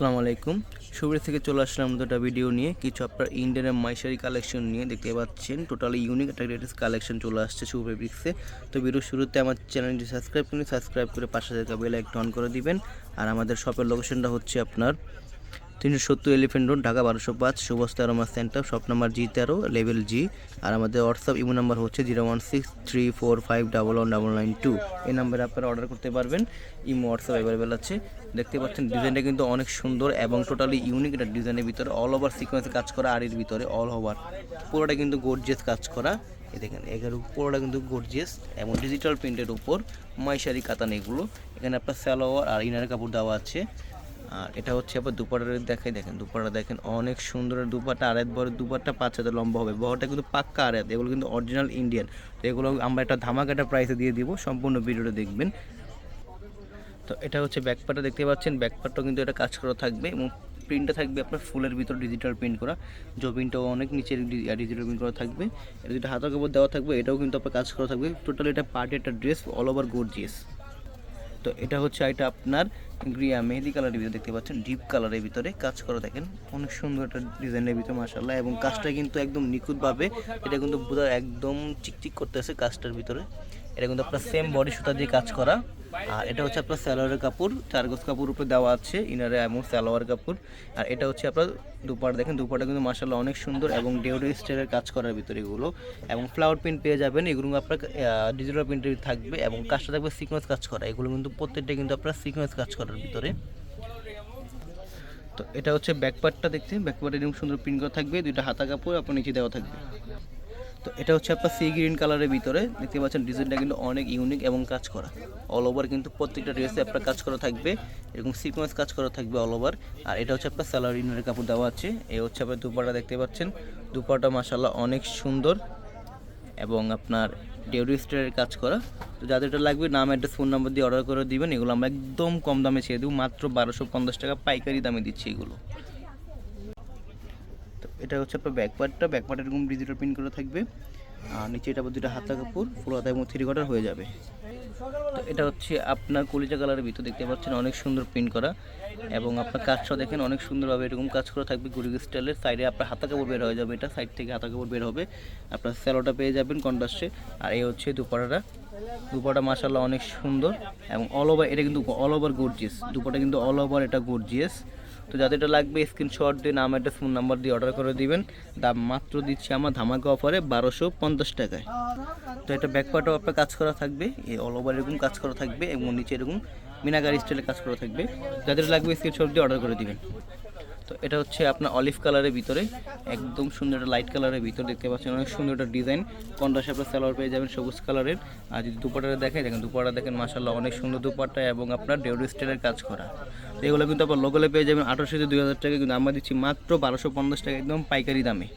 আসসালামু আলাইকুম। শুভের থেকে চলে আসলাম দুটা ভিডিও নিয়ে। কিছু আপনার ইন্ডিয়ানের মাইশারি কালেকশন নিয়ে দেখতে পাচ্ছেন। টোটালি ইউনিক একটা গ্রেটেস্ট কালেকশন চলে আসছে শুভ ফেব্রিক্সে তো ভিডিও শুরুতে আমার চ্যানেলটি সাবস্ক্রাইব করুন। সাবস্ক্রাইব করে পাশে থাকা বেল আইকন অন করে দিবেন। আর আমাদের শপের লোকেশনটা হচ্ছে আপনার তিনশো সত্তর এলিফেন্ট রোড ঢাকা বারোশো পাঁচ সুবস্তা রমা সেন্টার শপ নাম্বার জি তেরো লেভেল জি আর আমাদের হোয়াটসঅ্যাপ ইমো নাম্বার হচ্ছে zero one six three four five double one double nine two. এই নাম্বারে আপনারা অর্ডার করতে পারবেন। ইমো হোয়াটসঅ্যাপ অ্যাভেলেবেল আছে। দেখতে পাচ্ছেন ডিজাইনটা কিন্তু অনেক সুন্দর এবং টোটালি ইউনিক একটা ডিজাইনের ভিতরে অল ওভার সিকোয়েন্সে কাজ করা আড়ির ভিতরে অল ওভার পুরোটা কিন্তু গোর্জিয়াস কাজ করা। এই দেখেন এগারো পুরোটা কিন্তু গোর্জিয়াস এবং ডিজিটাল প্রিন্টের উপর মাইশারি কাতান এগুলো। এখানে আপনার স্যালোয়ার আর ইনার কাপড় দেওয়া আছে। আর এটা হচ্ছে আবার দুপাটার দেখাই, দেখেন, দুপাটা দেখেন, অনেক সুন্দর দুপাটা আড়াত বড় দুপাটা পাঁচ হাজার লম্বা হবে। বড়টা কিন্তু পাক্কা আড়াত এগুলো কিন্তু অরিজিনাল ইন্ডিয়ান তো এগুলো আমরা একটা ধামাকাটা প্রাইসে দিয়ে দিব, সম্পূর্ণ ভিডিওটা দেখবেন। তো এটা হচ্ছে ব্যাকপার্টটা দেখতে পাচ্ছেন? ব্যাকপার্টটাও কিন্তু এটা কাজ করা থাকবে এবং প্রিন্টটা থাকবে আপনার ফুলের ভিতর ডিজিটাল প্রিন্ট করা। জবিনটাও অনেক নিচের ডিজিটাল প্রিন্ট করা থাকবে। এটা যেটা হাতের কাপড় দেওয়া থাকবে, এটাও কিন্তু আপনার কাজ করা থাকবে। টোটাল এটা পার্টি একটা ড্রেস অল ওভার গোর্জিয়াস তো এটা হচ্ছে এটা আপনার গ্রিয়া মেহেদি কালারের ভিতরে দেখতে পাচ্ছেন, ডিপ কালারের ভিতরে কাজ করা দেখেন, অনেক সুন্দর একটা ডিজাইনের ভিতরে মাসাল্লাহ এবং কাজটা কিন্তু একদম নিখুঁতভাবে, এটা কিন্তু বোঝা একদম চিকচিক করতেছে কাজটার ভিতরে। এটা কিন্তু আপনার সেম বডি সুতা দিয়ে কাজ করা। আর এটা হচ্ছে আপনার স্যালোয়ারের কাপড় চার গোজ কাপড় উপরে দেওয়া আছে ইনারে এবং স্যালোয়ার কাপড়। আর এটা হচ্ছে আপনার দুপার দেখেন দুপারটা কিন্তু মাসাল্লাহ অনেক সুন্দর এবং ডেউরি স্টাইলের কাজ করার ভিতরে এগুলো। এবং ফ্লাওয়ার প্রিন্ট পেয়ে যাবেন এগুলো আপনার ডিজিটাল প্রিন্টের থাকবে এবং কাজটা থাকবে সিকোয়েন্স কাজ করা। এগুলো কিন্তু প্রত্যেকটা কিন্তু আপনার সিকোয়েন্স কাজ করার ভিতরে। তো এটা হচ্ছে ব্যাকপার্টটা দেখতে ব্যাকপার্টে এরকম সুন্দর প্রিন্ট করা থাকবে দুইটা হাতা কাপড় আপনার নিচে দেওয়া থাকবে। তো এটা হচ্ছে আপনার সি গ্রিন কালারের ভিতরে। দেখতে পাচ্ছেন ডিজাইনটা কিন্তু অনেক ইউনিক এবং কাজ করা। অল ওভার কিন্তু প্রত্যেকটা ড্রেসে আপনার কাজ করা থাকবে। এরকম সিকোয়েন্স কাজ করা থাকবে অল ওভার আর এটা হচ্ছে আপনার স্যালারিনের কাপড় দেওয়া আছে। এ হচ্ছে আপনার দুপাটা দেখতে পাচ্ছেন। দুপাটা মাসাল্লাহ অনেক সুন্দর এবং আপনার ডেউরি স্টারের কাজ করা। তো যাদের এটা লাগবে, নাম অ্যাড্রেস ফোন নাম্বার দিয়ে অর্ডার করে দিবেন। এগুলো আমরা একদম কম দামে ছেড়ে দেবো। মাত্র বারোশো পঞ্চাশ টাকা পাইকারি দামে দিচ্ছি এগুলো। এটা হচ্ছে আপনার ব্যাকপার্টটা ব্যাকপার্ট এরকম ডিজিটাল প্রিন্ট করা থাকবে। আর নিচে এটা দুটা হাতা কাপড় ফুল হাতা এবং থ্রি কোয়ার্টার হয়ে যাবে। তো এটা হচ্ছে আপনার কলিজা কালারের ভিতর দেখতে পাচ্ছেন, অনেক সুন্দর প্রিন্ট করা। এবং আপনার কাজটা দেখেন, অনেক সুন্দরভাবে এরকম কাজ করা থাকবে গুড়ি স্টাইলের সাইডে আপনার হাতা কাপড় বের হয়ে যাবে এটা সাইড থেকে হাতা কাপড় বের হবে। আপনার স্যালোটা পেয়ে যাবেন কন্ট্রাস্টে আর এই হচ্ছে দুপাটাটা দুপাটা মাসাল্লাহ অনেক সুন্দর এবং অল ওভার এটা কিন্তু অল ওভার গর্জিয়াস দুপাটা কিন্তু অল ওভার এটা গর্জিয়াস তো যাদের এটা লাগবে স্ক্রিনশট দিয়ে, নাম অ্যাড্রেস ফোন নাম্বার দিয়ে অর্ডার করে দিবেন। দাম মাত্র দিচ্ছি আমার ধামাকা অফারে বারোশো পঞ্চাশ টাকায়। তো এটা ব্যাকপার্টও আপনার কাজ করা থাকবে, এই অল ওভার এরকম কাজ করা থাকবে এবং নিচে এরকম মিনাগার স্টাইলে কাজ করা থাকবে। যাদের লাগবে স্ক্রিনশট দিয়ে অর্ডার করে দিবেন। তো এটা হচ্ছে আপনার অলিভ কালারের ভিতরে, একদম সুন্দর একটা লাইট কালারের ভিতরে দেখতে পাচ্ছেন, অনেক সুন্দর একটা ডিজাইন কন্ট্রাস্ট আপনার সালোয়ার পেয়ে যাবেন সবুজ কালারের। আর যদি দুপাটা দেখেন দেখেন দুপাটা দেখেন মাসাল্লাহ অনেক সুন্দর দুপাটা এবং আপনার ডেউরি স্টাইলের কাজ করা। এগুলো কিন্তু আপনার লোকালে পেয়ে যাবেন আঠারোশো থেকে দুই হাজার টাকা, কিন্তু আমরা দিচ্ছি মাত্র বারোশো পঞ্চাশ টাকা, একদম পাইকারি দামে।